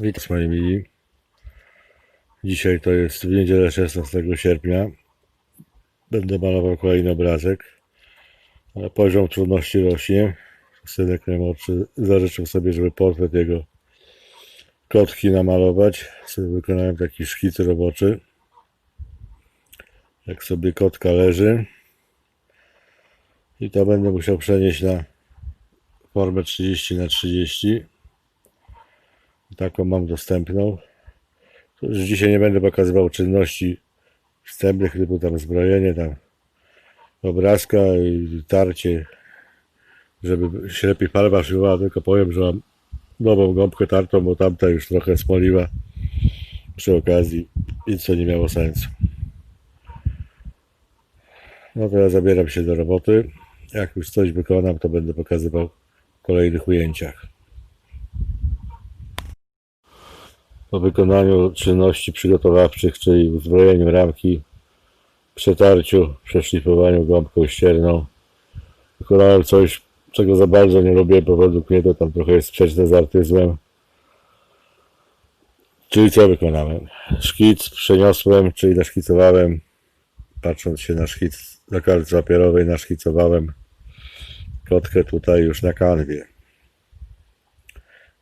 Witam moi mili. Dzisiaj to jest w niedzielę 16 sierpnia. Będę malował kolejny obrazek. Poziom trudności rośnie. Synek najmłodszy zażyczył sobie, żeby portret jego kotki namalować. Sobie wykonałem taki szkic roboczy. Jak sobie kotka leży. I to będę musiał przenieść na formę 30 na 30 Taką mam dostępną. To już dzisiaj nie będę pokazywał czynności wstępnych, typu tam zbrojenie, tam obrazka i tarcie, żeby się lepiej farba tylko powiem, że mam nową gąbkę tartą, bo tamta już trochę smoliła przy okazji i co nie miało sensu. No to ja zabieram się do roboty. Jak już coś wykonam, to będę pokazywał w kolejnych ujęciach. Po wykonaniu czynności przygotowawczych, czyli uzbrojeniu ramki, przetarciu, przeszlifowaniu gąbką ścierną, wykonałem coś, czego za bardzo nie lubię, bo według mnie to tam trochę jest sprzeczne z artyzmem. Czyli co wykonałem? Szkic przeniosłem, czyli naszkicowałem, patrząc się na szkic na kartce papierowej, naszkicowałem kotkę tutaj już na kanwie.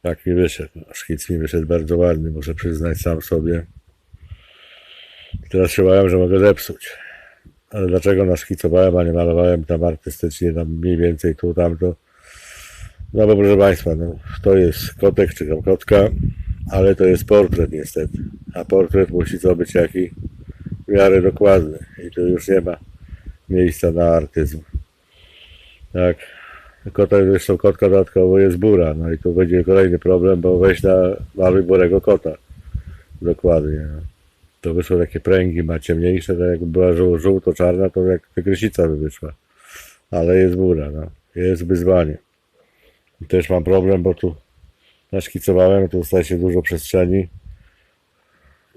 Tak mi wyszedł. Szkic mi wyszedł bardzo ładny, muszę przyznać sam sobie. Teraz się bałem, że mogę zepsuć. Ale dlaczego naszkicowałem, a nie malowałem tam artystycznie, tam mniej więcej tu, tamto? No bo proszę Państwa, no, to jest kotek czy kotka, ale to jest portret niestety. A portret musi co być jaki w miarę dokładny. I tu już nie ma miejsca na artyzm. Tak. Kota, zresztą kotka dodatkowo jest bura. No i tu będzie kolejny problem, bo weź na maluj burego kota. Dokładnie. No. To wyszło takie pręgi, ma ciemniejsze, tak jakby była żół- żółto-czarna, to jak tygrysica by wyszła. Ale jest bura, no. Jest wyzwanie. I też mam problem, bo tu naszkicowałem, tu staje się dużo przestrzeni.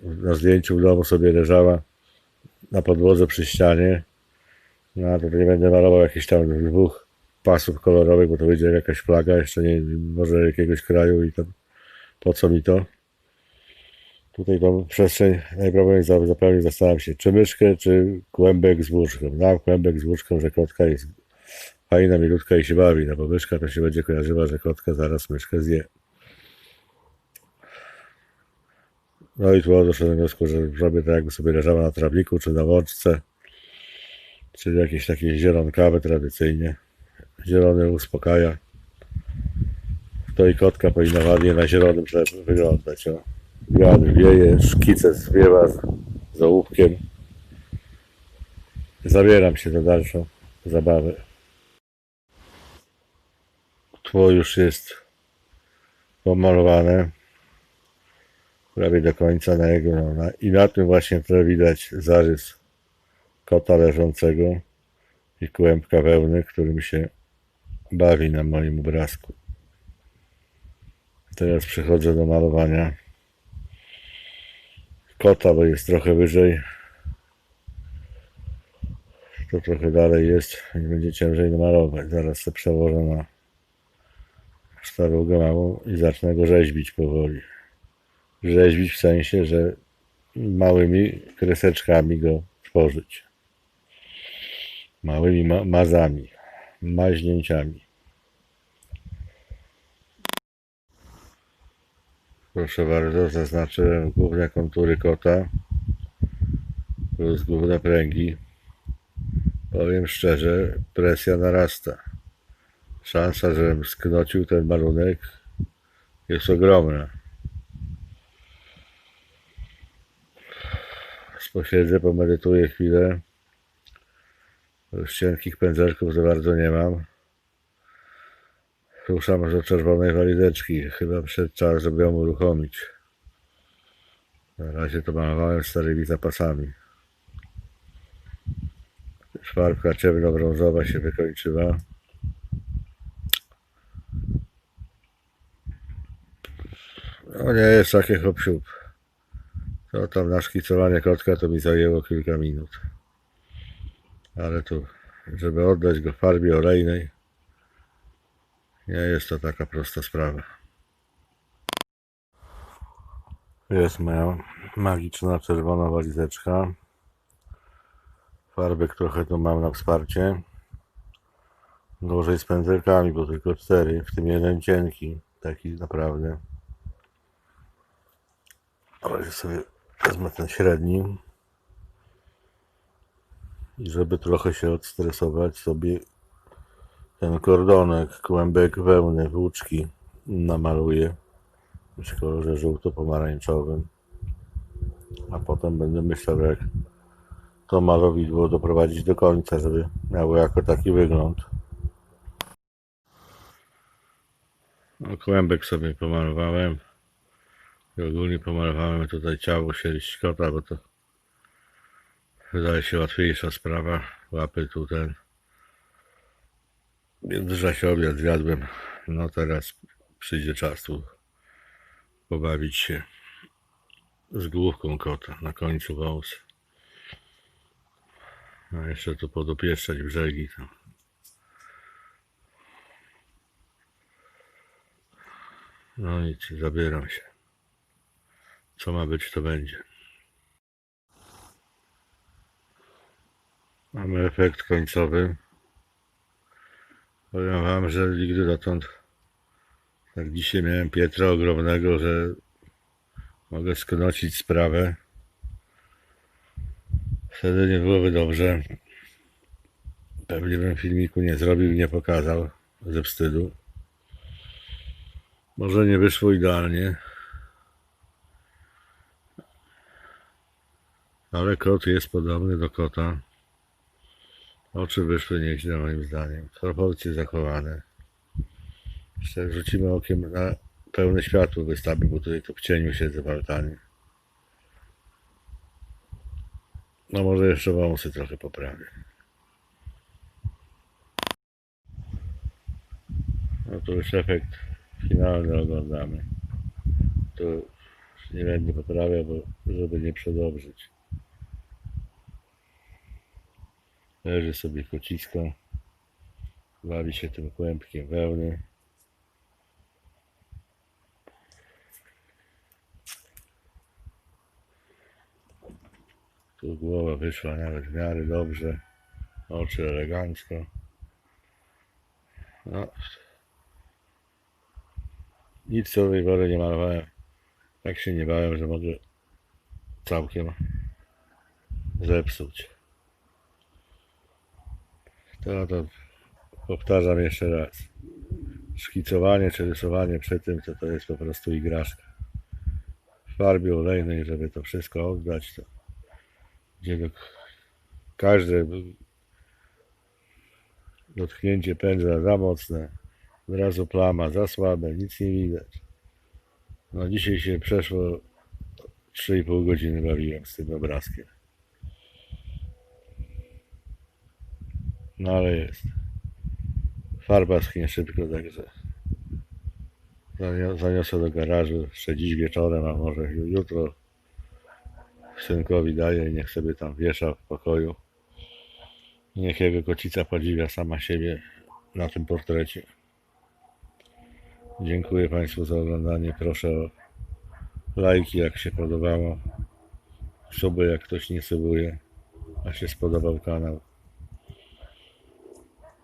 Na zdjęciu w domu sobie leżała na podłodze przy ścianie. No to nie będę malował jakichś tam dwóch pasów kolorowych, bo to będzie jakaś flaga, jeszcze nie, może jakiegoś kraju i tam po co mi to? Tutaj tą przestrzeń najprawdopodobniej zapełnić zastanawiam się, czy myszkę, czy kłębek z łóżką. Dam kłębek z łóżką, że kotka jest fajna, milutka i się bawi, no bo myszka to się będzie kojarzyła, że kotka zaraz myszkę zje. No i tu doszedłem do wniosku, że zrobię tak, jakby sobie leżała na trawniku, czy na łączce, czyli jakieś takie zielonkawe tradycyjnie. Zielony uspokaja. To i kotka powinna ładnie na zielonym tle wyglądać. O. Wiatr wieje, szkice zwiewa z, z ołówkiem. Zabieram się za dalszą zabawę. Tło już jest pomalowane prawie do końca na jego no, na, i na tym właśnie tle widać zarys kota leżącego i kłębka wełny, którym się bawi na moim obrazku. Teraz przechodzę do malowania kota, bo jest trochę wyżej. To trochę dalej jest i będzie ciężej namalować. Zaraz to przełożę na starugę małą i zacznę go rzeźbić powoli. Rzeźbić w sensie, że małymi kreseczkami go tworzyć. Małymi ma mazami, maźnięciami. Proszę bardzo, zaznaczyłem główne kontury kota plus główne pręgi. Powiem szczerze, presja narasta. Szansa, żebym sknocił ten malunek jest ogromna. Posiedzę, pomedytuję chwilę. Już cienkich pędzelków za bardzo nie mam. Ruszam do czerwonej walideczki. Chyba przed czas, żeby ją uruchomić. Na razie to malowałem starymi zapasami. Farbka ciemno-brązowa się wykończyła. No nie jest takie hop siup. To tam naszkicowanie kotka to mi zajęło kilka minut. Ale tu, żeby oddać go farbie olejnej, nie jest to taka prosta sprawa. Jest moja magiczna czerwona walizeczka. Farbek trochę tu mam na wsparcie. Gorzej z pędzelkami, bo tylko cztery, w tym jeden cienki, taki naprawdę. Ale sobie wezmę ten średni. I żeby trochę się odstresować, sobie ten kordonek, kłębek wełny, włóczki namaluję w kolorze żółto-pomarańczowym. A potem będę myślał, jak to malowidło doprowadzić do końca, żeby miało jako taki wygląd. No, kłębek sobie pomalowałem. I ogólnie pomalowałem tutaj ciało sierść kota, bo to wydaje się łatwiejsza sprawa. Łapy tu ten. Się obiad zjadłem. No teraz przyjdzie czas tu pobawić się z główką kota na końcu wąsa. A jeszcze tu podopieszczać brzegi. Tam. No nic, zabieram się. Co ma być, to będzie. Mamy efekt końcowy. Powiem wam, że nigdy dotąd tak dzisiaj miałem Pietra ogromnego, że mogę sknocić sprawę. Wtedy nie byłoby dobrze. Pewnie bym filmiku nie zrobił nie pokazał ze wstydu. Może nie wyszło idealnie. Ale kot jest podobny do kota. Oczy wyszły nieźle moim zdaniem. Proporcje zachowane. Jeszcze rzucimy okiem na pełne światło wystawy, bo tutaj to w cieniu siedzę w altanie. No może jeszcze wąsy trochę poprawię. No to już efekt finalny oglądamy. To już nie będę poprawiał, bo żeby nie przedobrzyć. Leży sobie kocisko. Bawi się tym kłębkiem wełny. Tu głowa wyszła nawet w miarę dobrze. Oczy elegancko. No. Nic co tej pory nie malowałem. Tak się nie bałem, że mogę całkiem zepsuć. To, to powtarzam jeszcze raz. Szkicowanie czy rysowanie przy tym to, to jest po prostu igraszka. W farbie olejnej, żeby to wszystko oddać, to gdzie do, każde dotknięcie pędzla za mocne, od razu plama, za słabe, nic nie widać. No dzisiaj się przeszło 3,5 godziny bawiłem z tym obrazkiem. No ale jest. Farba schnie szybko, także zanio- zaniosę do garażu jeszcze dziś wieczorem, a może ju- jutro synkowi daję i niech sobie tam wiesza w pokoju. Niech jego kocica podziwia sama siebie na tym portrecie. Dziękuję Państwu za oglądanie. Proszę o lajki, jak się podobało. Suby, jak ktoś nie subuje, a się spodobał kanał.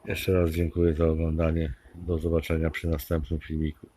Jeszcze raz dziękuję za oglądanie. Do zobaczenia przy następnym filmiku.